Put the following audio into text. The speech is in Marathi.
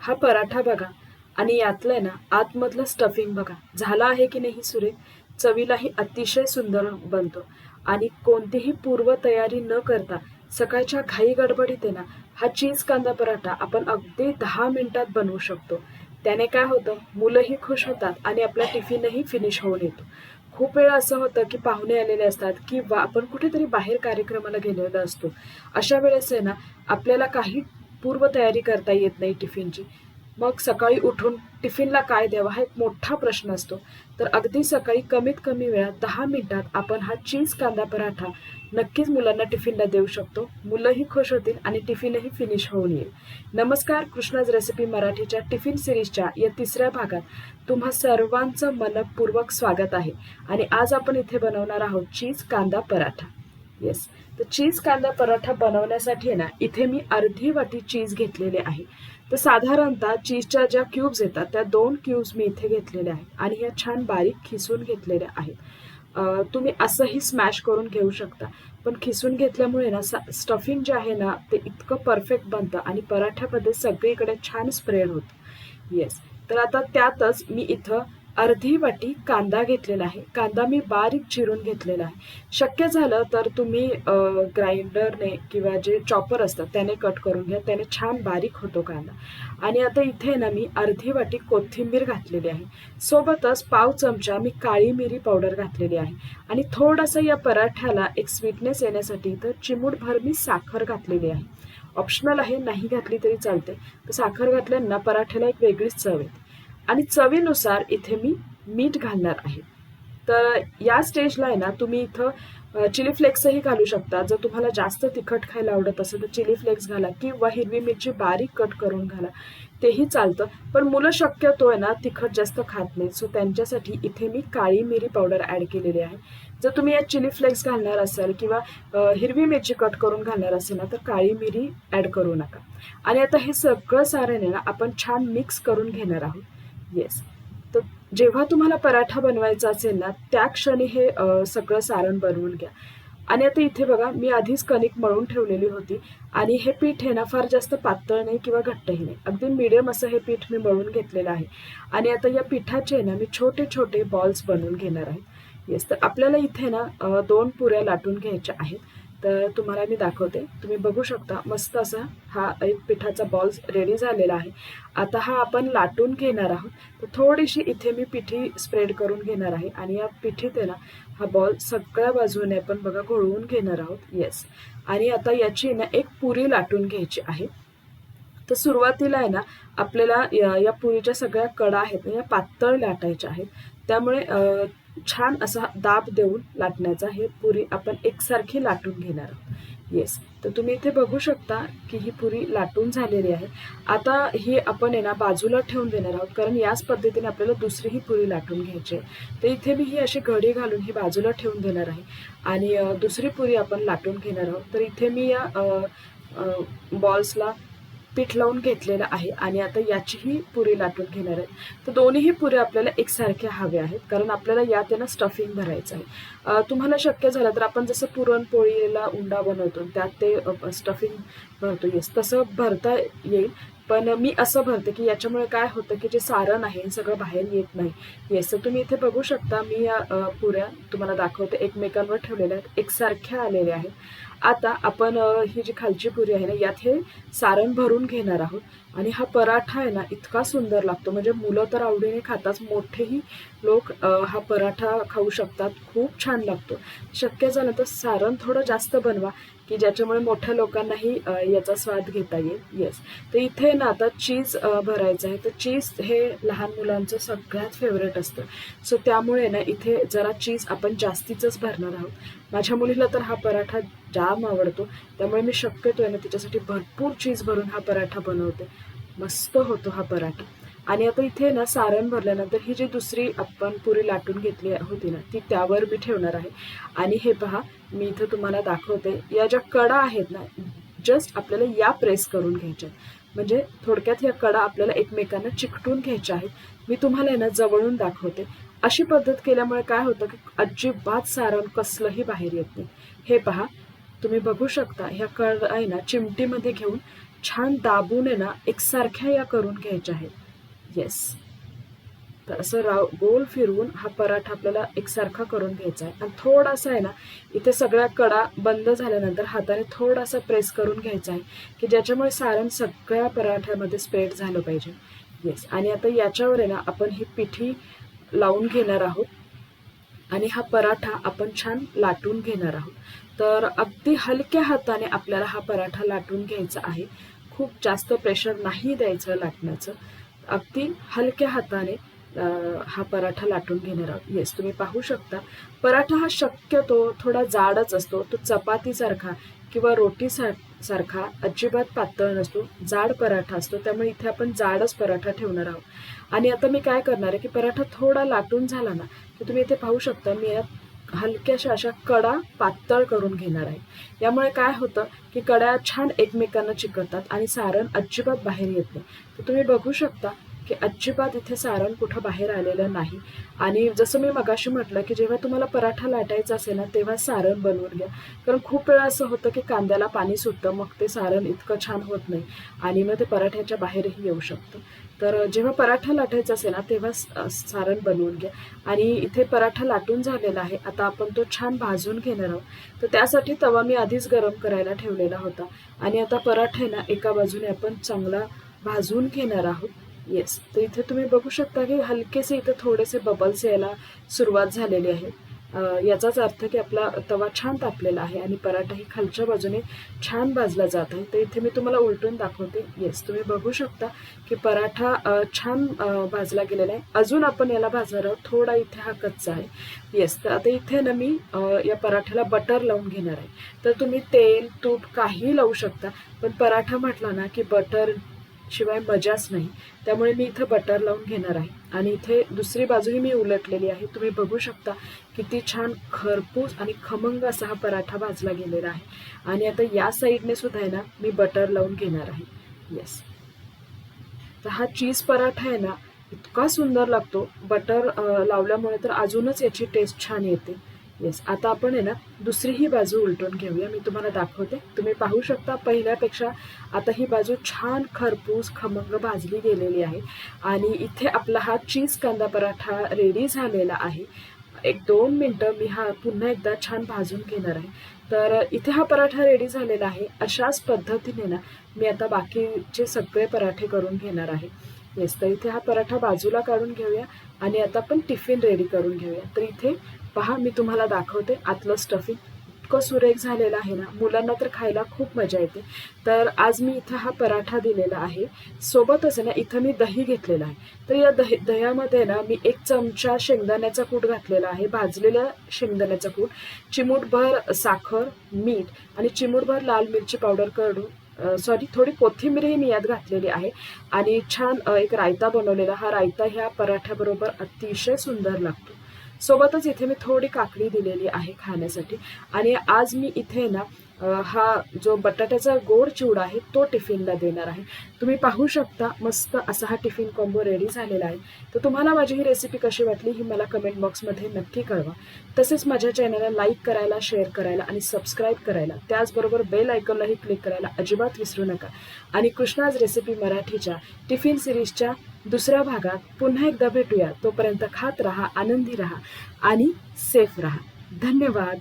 हा पराठा बघा. आणि यातलं आहे ना आतमधलं स्टफिंग बघा. झाला आहे की नाही सुरेख? चवीलाही अतिशय सुंदर बनतो. आणि कोणतीही पूर्वतयारी न करता सकाळच्या घाई गडबडीत आहे ना हा चीज कांदा पराठा आपण अगदी दहा मिनिटात बनवू शकतो. त्याने काय होतं? मुलंही खुश होतात आणि आपला टिफिनही फिनिश होऊन येतो. खूप वेळा असं होतं की पाहुणे आलेले असतात किंवा आपण कुठेतरी बाहेर कार्यक्रमाला गेलेलो असतो. अशा वेळेस आहे ना आपल्याला काही पूर्वतयारी करता येत नाही टिफिनची. मग सकाळी उठून टिफिनला काय द्यावा हा एक मोठा प्रश्न असतो. तर अगदी सकाळी कमीत कमी वेळात दहा मिनिटात आपण हा चीज कांदा पराठा नक्कीच मुलांना टिफिनला देऊ शकतो. मुलंही खुश होतील आणि टिफिनही फिनिश होऊन येईल. नमस्कार कृष्णाज रेसिपी मराठीच्या टिफिन सिरीजच्या या तिसऱ्या भागात तुम्हा सर्वांचं मनपूर्वक स्वागत आहे. आणि आज आपण इथे बनवणार आहोत चीज कांदा पराठा. येस. तर चीज कांदा पराठा बनवण्यासाठी ना इथे मी अर्धी वाटी चीज घेतलेले आहे. तर साधारणतः चीजच्या ज्या क्यूब्स येतात त्या दोन क्यूब्स मी इथे घेतलेल्या आहेत आणि ह्या छान बारीक खिसून घेतलेल्या आहेत. तुम्ही असंही स्मॅश करून घेऊ शकता. पण खिसून घेतल्यामुळे ना स्टफिंग जे आहे ना ते इतकं परफेक्ट बनतं आणि पराठ्यामध्ये सगळीकडे छान स्प्रेड होतं. येस. तर आता त्यातच मी इथं अर्धी वाटी कांदा घेतलेला आहे. कांदा मी बारीक चिरून घेतलेला आहे. शक्य झालं तर तुम्ही ग्राइंडरने किंवा जे चॉपर असतात त्याने कट करून घ्या. त्याने छान बारीक होतो कांदा. आणि आता इथे ना मी अर्धी वाटी कोथिंबीर घातलेली आहे. सोबतच पाव चमचा मी काळी मिरी पावडर घातलेली आहे. आणि थोडंसं या पराठ्याला एक स्वीटनेस येण्यासाठी तर चिमूटभर मी साखर घातलेली आहे. ऑप्शनल आहे नाही घातली तरी चालते तर साखर घातल्यानं पराठ्याला एक वेगळीच चव येते. आणि चवीनुसार इथे मी मीठ घालणार आहे. तर या स्टेजला आहे ना तुम्ही इथं चिली फ्लेक्सही घालू शकता. जर तुम्हाला जास्त तिखट खायला आवडत असेल तर चिली फ्लेक्स घाला किंवा हिरवी मिरची बारीक कट करून घाला. तेही चालतं. पण मुलं शक्यतो आहे ना तिखट जास्त खात नाहीत. सो त्यांच्यासाठी इथे मी काळी मिरी पावडर ॲड केलेली आहे. जर तुम्ही यात चिली फ्लेक्स घालणार असाल किंवा हिरवी मिरची कट करून घालणार असेल ना तर काळी मिरी ॲड करू नका. आणि आता हे सगळं सारण आहे ना आपण छान मिक्स करून घेणार आहोत. येस तर जेव्हा तुम्हाला पराठा बनवायचा असेल ना त्या क्षणी हे सगळं सारण बनवून घ्या. आणि आता इथे बघा मी आधीच कणिक मळून ठेवलेली होती आणि हे पीठ आहे ना फार जास्त पातळ नाही किंवा घट्टही नाही. अगदी मिडियम असं हे पीठ मी मळून घेतलेलं आहे. आणि आता या पिठाचे आहे ना मी छोटे छोटे बॉल्स बनवून घेणार आहे. येस तर आपल्याला इथे ना दोन पुऱ्या लाटून घ्यायच्या आहेत. तर तुम्हाला मी दाखवते. तुम्ही बघू शकता मस्त असा हा एक पिठाचा बॉल्स रेडी झालेला आहे. आता हा आपण लाटून घेणार आहोत. तर थोडीशी इथे मी पिठी स्प्रेड करून घेणार आहे आणि या पिठीत आहे ना हा बॉल सगळ्या बाजूने आपण बघा घोळवून घेणार आहोत. येस आणि आता याची ना एक पुरी लाटून घ्यायची आहे. तर सुरुवातीला आहे ना आपल्याला या या पुरीच्या सगळ्या कडा आहेत या पातळ लाटायच्या आहेत. त्यामुळे छान असा दाब देऊन लाटण्याचा हे पुरी आपण एकसारखी लाटून घेणार आहोत. येस तर तुम्ही इथे बघू शकता की ही पुरी लाटून झालेली आहे. आता ही आपण आहे ना बाजूला ठेवून देणार आहोत कारण याच पद्धतीने आपल्याला दुसरी ही पुरी लाटून घ्यायची आहे. तर इथे मी ही अशी घडी घालून ही बाजूला ठेवून देणार आहे. आणि दुसरी पुरी आपण लाटून घेणार आहोत. तर इथे मी या बॉल्सला पीठ लावून घेतलेलं आहे आणि आता याचीही पुरी लाटून घेणार आहे. तर दोन्हीही पुऱ्या आपल्याला एकसारख्या हव्या आहेत कारण आपल्याला यात आहे ना स्टफिंग भरायचं आहे. तुम्हाला शक्य झालं तर आपण जसं पुरणपोळीला उंडा बनवतो त्यात ते स्टफिंग भरतो येस तसं भरता येईल. पण मी असं भरते की याच्यामुळे काय होतं की जे सारण आहे सगळं बाहेर येत नाही. येस तर तुम्ही इथे बघू शकता मी या पुऱ्या तुम्हाला दाखवते. एकमेकांवर ठेवलेल्या आहेत एकसारख्या आलेल्या आहेत. आता आपण ही जी खालची पुरी आहे ना यात हे सारण भरून घेणार आहोत. आणि हा पराठा आहे ना इतका सुंदर लागतो. म्हणजे मुलं तर आवडीने खातात मोठेही लोक हा पराठा खाऊ शकतात. खूप छान लागतो. शक्य झालं तर सारण थोडं जास्त बनवा की ज्याच्यामुळे मोठ्या लोकांनाही याचा स्वाद घेता येईल. येस तर इथे ना आता चीज भरायचं आहे. तर चीज हे लहान मुलांचं सगळ्यात फेवरेट असतं. सो त्यामुळे ना इथे जरा चीज आपण जास्तीचंच भरणार आहोत. माझ्या मुलीला तर हा पराठा जाम आवडतो. त्यामुळे मी शक्यतो आहे ना तिच्यासाठी भरपूर चीज भरून हा पराठा बनवते. मस्त होतो हा पराठा. आणि आता इथे ना सारण भरल्यानंतर ही जी दुसरी आपण पुरी लाटून घेतली होती ना ती त्यावर मी ठेवणार आहे. आणि हे पहा मी इथं तुम्हाला दाखवते. या ज्या कडा आहेत ना जस्ट आपल्याला या प्रेस करून घ्यायच्या आहेत. म्हणजे थोडक्यात या कडा आपल्याला एकमेकांना चिकटून घ्यायच्या आहेत. मी तुम्हाला आहे ना जवळून दाखवते. अशी पद्धत केल्यामुळे काय होतं की अजिबात सारण कसलंही बाहेर येत नाही. हे पहा तुम्ही बघू शकता ह्या कड आहे ना चिमटीमध्ये घेऊन छान दाबून आहे ना एकसारख्या या करून घ्यायच्या आहेत. येस तर असं राव गोल फिरवून हा पराठा आपल्याला एकसारखा करून घ्यायचा आहे. आणि थोडासा आहे ना इथे सगळ्या कडा बंद झाल्यानंतर हाताने थोडासा प्रेस करून घ्यायचा आहे की ज्याच्यामुळे सारण सगळ्या पराठ्यामध्ये स्प्रेड झालं पाहिजे. येस आणि आता याच्यावर आहे ना आपण ही पिठी लावून घेणार आहोत. आणि हा पराठा आपण छान लाटून घेणार आहोत. तर अगदी हलक्या हाताने आपल्याला हा पराठा लाटून घ्यायचा आहे. खूप जास्त प्रेशर नाही द्यायचं लाटण्याचं. अगदी हलक्या हाताने हा पराठा लाटून घेणार आहोत. येस तुम्ही पाहू शकता. पराठा हा शक्यतो थोडा जाडच असतो. तो चपातीसारखा किंवा रोटीसारखा सारखा अजिबात पातळ नसतो जाड पराठा असतो त्यामुळे इथे आपण जाडच पराठा ठेवणार आहोत. आणि आता मी काय करणार आहे की पराठा थोडा लाटून झाला ना तर तुम्ही इथे पाहू शकता मी यात हलक्याशा अशा कडा पातळ करून घेणार आहे. यामुळे काय होतं की कड्या छान एकमेकांना चिकटतात आणि सारण अजिबात बाहेर येत नाही. तर तुम्ही बघू शकता की अजिबात इथे सारण कुठं बाहेर आलेलं नाही. आणि जसं मी मगाशी म्हटलं की जेव्हा तुम्हाला पराठा लाटायचा असेल ना तेव्हा सारण बनवून घ्या. कारण खूप वेळा असं होतं की कांद्याला पाणी सुटतं मग ते सारण इतकं छान होत नाही आणि मग ते पराठ्याच्या बाहेरही येऊ शकतं. तर जेव्हा पराठा लाटायचा असेल ना तेव्हा स- सारण बनवून घ्या. आणि इथे पराठा लाटून झालेला आहे. आता आपण तो छान भाजून घेणार आहोत. तर त्यासाठी तवा मी आधीच गरम करायला ठेवलेला होता. आणि आता पराठा ना एका बाजूने आपण चांगला भाजून घेणार आहोत. येस तर इथे तुम्ही बघू शकता की हलकेसे इथे थोडेसे बबल्स यायला सुरुवात झालेली आहे. याचाच अर्थ की आपला तवा छान तापलेला आहे आणि पराठाही खालच्या बाजूने छान भाजला जात आहे. तर इथे मी तुम्हाला उलटून दाखवते. येस तुम्ही बघू शकता की पराठा छान भाजला गेलेला आहे. अजून आपण याला भाजणार आहोत थोडा इथे हा कच्चा आहे. येस तर आता इथे ना मी या पराठ्याला बटर लावून घेणार आहे. तर तुम्ही तेल तूप काहीही लावू शकता. पण पराठा म्हटला ना की बटर शिवाय मजाच नाही. त्यामुळे मी इथं बटर लावून घेणार आहे. आणि इथे दुसरी बाजूही मी उलटलेली आहे. तुम्ही बघू शकता किती छान खरपूस आणि खमंग असा हा पराठा भाजला गेलेला आहे. आणि आता या साईडने सुद्धा आहे ना मी बटर लावून घेणार आहे. येस तर हा चीज पराठा आहे ना इतका सुंदर लागतो. बटर लावल्यामुळे तर अजूनच याची टेस्ट छान येते. येस आता आपण आहे ना दुसरी ही बाजू उलटून घेऊया. मी तुम्हाला दाखवते. तुम्ही पाहू शकता पहिल्यापेक्षा आता ही बाजू छान खरपूस खमंग भाजली गेलेली आहे. आणि इथे आपला हा चीज कांदा पराठा रेडी झालेला आहे. एक दोन मिनटं मी हा पुन्हा एकदा छान भाजून घेणार आहे. तर इथे हा पराठा रेडी झालेला आहे. अशाच पद्धतीने ना मी आता बाकीचे सगळे पराठे करून घेणार आहे. येस तर इथे हा पराठा बाजूला काढून घेऊया. आणि आता आपण टिफिन रेडी करून घेऊया. तर इथे पहा मी तुम्हाला दाखवते. आतलं स्टफिंग इतकं सुरेख झालेलं आहे ना. मुलांना तर खायला खूप मजा येते. तर आज मी इथं हा पराठा दिलेला आहे. सोबतच आहे ना इथं मी दही घेतलेलं आहे. तर या दही दह्यामध्ये ना मी एक चमचा शेंगदाण्याचा कूट घातलेला आहे. भाजलेला शेंगदाण्याचा कूट. चिमूटभर साखर मीठ आणि चिमूटभर लाल मिरची पावडर करून सॉरी थोडी कोथिंबीरही मी यात घातलेली आहे. आणि छान एक रायता बनवलेला. हा रायता ह्या पराठ्याबरोबर अतिशय सुंदर लागतो. सोबतच इथे मी थोडी काकडी दिलेली आहे खाण्यासाठी. आणि आज मी इथे ना हा जो बटाट्याचा गोड चिवडा आहे तो टिफिनला देणार आहे. तुम्ही पाहू शकता मस्त असा हा टिफिन कॉम्बो रेडी झालेला आहे. तर तुम्हाला माझी ही रेसिपी कशी वाटली ही मला कमेंट बॉक्समध्ये नक्की कळवा. तसेच माझ्या चॅनलला लाईक करायला शेअर करायला आणि सबस्क्राईब करायला. त्याचबरोबर बेल आयकॉनलाही क्लिक करायला अजिबात विसरू नका. आणि कृष्णाज रेसिपी मराठीच्या टिफिन सिरीजच्या दुसऱ्या भागात पुन्हा एकदा भेटूया. तोपर्यंत खात रहा आनंदी रहा आणि सेफ रहा. धन्यवाद.